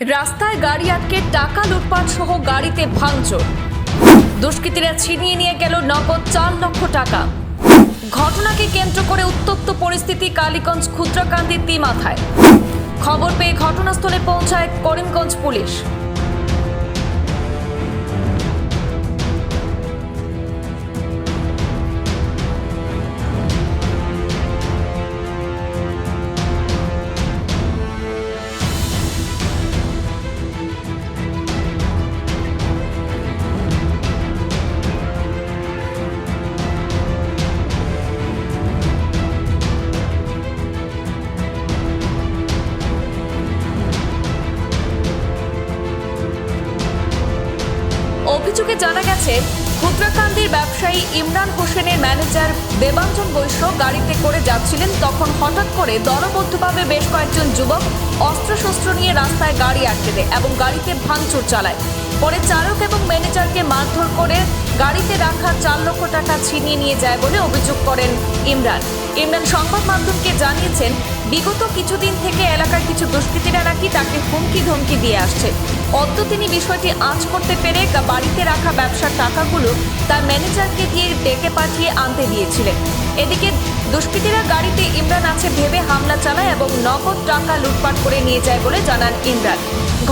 রাস্তায় গাড়ি আটকে টাকা লুটপাট সহ গাড়িতে ভাঙচুর। দুষ্কৃতীরা ছিনিয়ে নিয়ে গেল নগদ চার লক্ষ টাকা। ঘটনাকে কেন্দ্র করে উত্তপ্ত পরিস্থিতি কালীগঞ্জ ক্ষুদ্রকান্দি তিমাথায়। খবর পেয়ে ঘটনাস্থলে পৌঁছায় করিমগঞ্জ পুলিশ। অভিযোগে জানা গেছে, ক্ষুদ্রাকান্দির ব্যবসায়ী ইমরান হোসেনের ম্যানেজার দেবাঞ্জন বৈশ্য গাড়িতে করে যাচ্ছিলেন তখন হঠাৎ করে দলবদ্ধভাবে বেশ কয়েকজন যুবক অস্ত্রশস্ত্র নিয়ে রাস্তায় গাড়ি আটকে দেয় এবং গাড়িতে ভাঙচুর চালায়। পরে চালক এবং ম্যানেজারকে মারধর করে গাড়িতে রাখা চার লক্ষ টাকা ছিনিয়ে নিয়ে যায় বলে অভিযোগ করেন ইমরান। ইমরান সংবাদ মাধ্যমকে জানিয়েছেন, বিগত কিছুদিন থেকে এলাকার কিছু দুষ্কৃতীরা নাকি তাকে হুমকি ধমকি দিয়ে আসছে। অদ্য তিনি বিষয়টি আঁচ করতে পেরে বাড়িতে রাখা ব্যবসার টাকাগুলো তার ম্যানেজারকে দিয়ে ডেকে পাঠিয়ে আনতে দিয়েছিলেন। এদিকে দুষ্কৃতীরা গাড়িতে ইমরান আছে ভেবে হামলা চালায় এবং নগদ টাকা লুটপাট করে নিয়ে যায় বলে জানান ইমরান।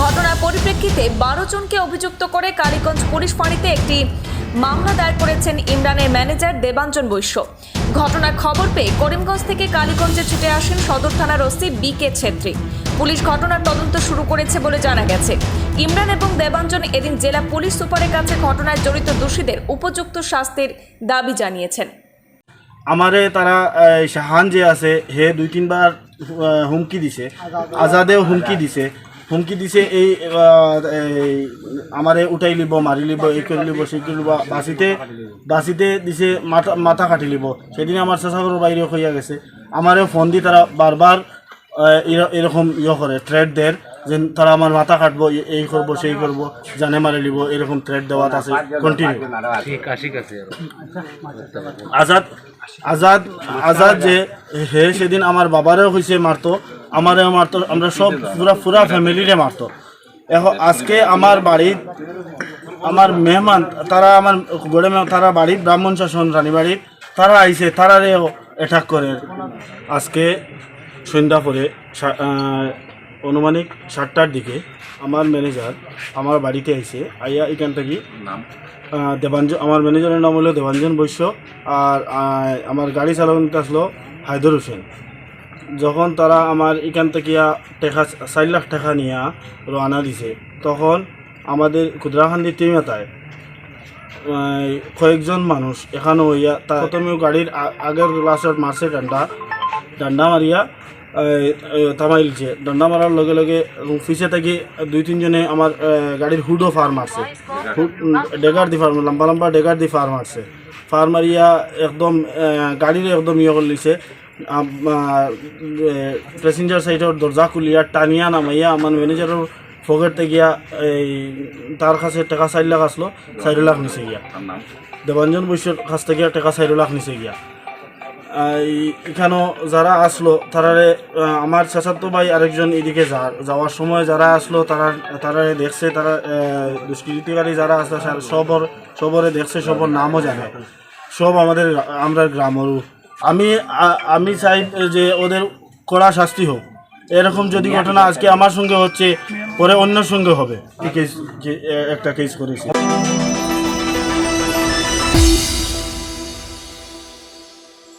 ঘটনার পরিপ্রেক্ষিতে বারো জনকে অভিযুক্ত করে কালীগঞ্জ পুলিশ ফাঁড়িতে একটি মামলা দায়ের করেছেন ইমরানের ম্যানেজার দেবাঞ্জন বৈশ্য। ঘটনার খবর পেয়ে করিমগঞ্জ থেকে কালীগঞ্জে ছুটে আসেন সদর থানার OC B K Chhetri. Police ঘটনার তদন্ত শুরু করেছে বলে জানা গেছে। ইমরান এবং দেবাঞ্জন এদিন জেলা পুলিশ সুপারের কাছে ঘটনায় জড়িত দোষীদের উপযুক্ত শাস্তির দাবি জানিয়েছেন। আমারে তারা শাহান যে আছে, হে দুই তিনবার হুমকি দিছে। আজাদেও হুমকি দিছে। হুমকি দিছে এই আমারে উঠাই লিব মারি লিব এই করে লিব সেই করে লিব বাসিতে বাসিতে দিছে মাথা মাথা কাটি লিব সেদিন আমার চেষ্টাগর বাইরে হইয়া গেছে। আমারে ফোন দি তারা বারবার এরকম ইয়ে করে থ্রেড দের যে তারা আমার মাথা কাটবো এই করব সেই করব জানে মারে লিব এরকম থ্রেড দেওয়াত আছে কন্টিনিউ ঠিক আছে। আজাদ আজাদ আজাদ যে হে সেদিন আমার বাবারেও হয়েছে মারতো, আমারেও মারতো, আমরা সব পুরা পুরা ফ্যামিলিরে মারতো। এখন আজকে আমার বাড়ির, আমার মেহমান, তারা আমার গড়ে তারা বাড়ির ব্রাহ্মণ শাসন রানীবাড়ির তারা আইছে তারারেও অ্যাটাক করে। আজকে সন্ধ্যা পরে অনুমানিক সাতটার দিকে আমার ম্যানেজার আমার বাড়িতে আইছে আইয়া এখান থেকে আহ, দেবাঞ্জন আমার ম্যানেজারের নাম হলো দেবাঞ্জন বৈশ্য আর আমার গাড়ি চালানোতে আসলো হায়দর হোসেন। যখন তারা আমার এখান থেকে টেকা চার লাখ টাকা নিয়ে রওনা দিছে তখন আমাদের ক্ষুদ্রাখান্দি টিমেতায় কয়েকজন মানুষ এখানে হইয়া প্রথমে গাড়ির আগের গ্লাসত মারছে ডান্ডা ডান্ডা মারিয়া তামাইলছে ডান্ডা মারার লগে লগে পিছে থাকি দুই তিনজনে আমার গাড়ির হুডও ফার মারছে। ডেগার দি ফার লম্বা লম্বা ডেগার দি ফার মারছে। ফার মারিয়া একদম গাড়ির একদম ইয়ে করে লিছে। প্যাসেঞ্জার সাইডের দরজা খুলিয়া টানিয়া নামাইয়া আমার ম্যানেজারের পকেট গিয়া এই তার কাছে টাকা চার লাখ আসলো চার লাখ নিচে গিয়া। দেবাঞ্জন বৈশ্যর কাছ থেকে টাকা চার লাখ নিচে গিয়া। এখানেও যারা আসলো আহ, আমার চাচাতো ভাই আরেকজন এদিকে যাওয়ার সময় যারা আসলো তারা তারা দেখছে তারা দুষ্কৃতিকারী যারা আসলো সবর সবরে দেখছে সবর নামও জানে। সব আমাদের আমরা গ্রামেরও আমি আমি চাই যে ওদের কড়া শাস্তি হোক। এরকম যদি ঘটনা আজকে আমার সঙ্গে হচ্ছে পরে অন্যের সঙ্গে হবে। একটা কেস করেছি।